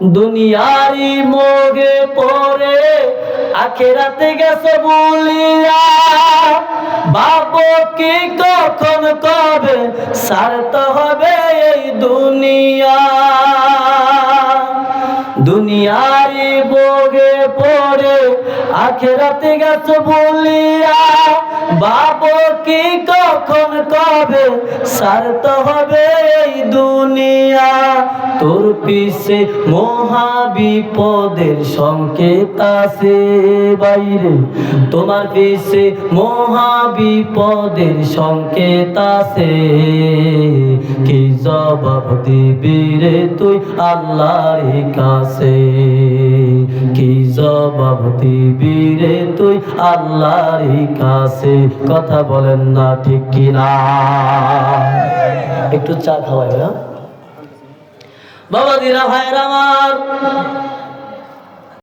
দুনিয়ারি মোগে পরে আখেরাতে গেছে বলিয়া। বাবু কি কখন কবে সারতে হবে এই দুনিয়া। দুনিয়ারি বোগে পড়ে, আখেরাতে গেছে বলিয়া। বাবু কি কখন কবে সারতে হবে এই দুনিয়া। তোর পিছে মহাবিপদের সংকেত আছে বাইরে। তোমার পিছে মহা বিপদের সংকেত আছে। কি জবাব দিবি রে তুই আল্লাহর কাছে? কি জবাব দিবি রে তুই আল্লাহর কাছে? কথা বলেন না ঠিক কিনা? একটু চা খাওয়াই না বাবা দিরা ভাইরা আমার।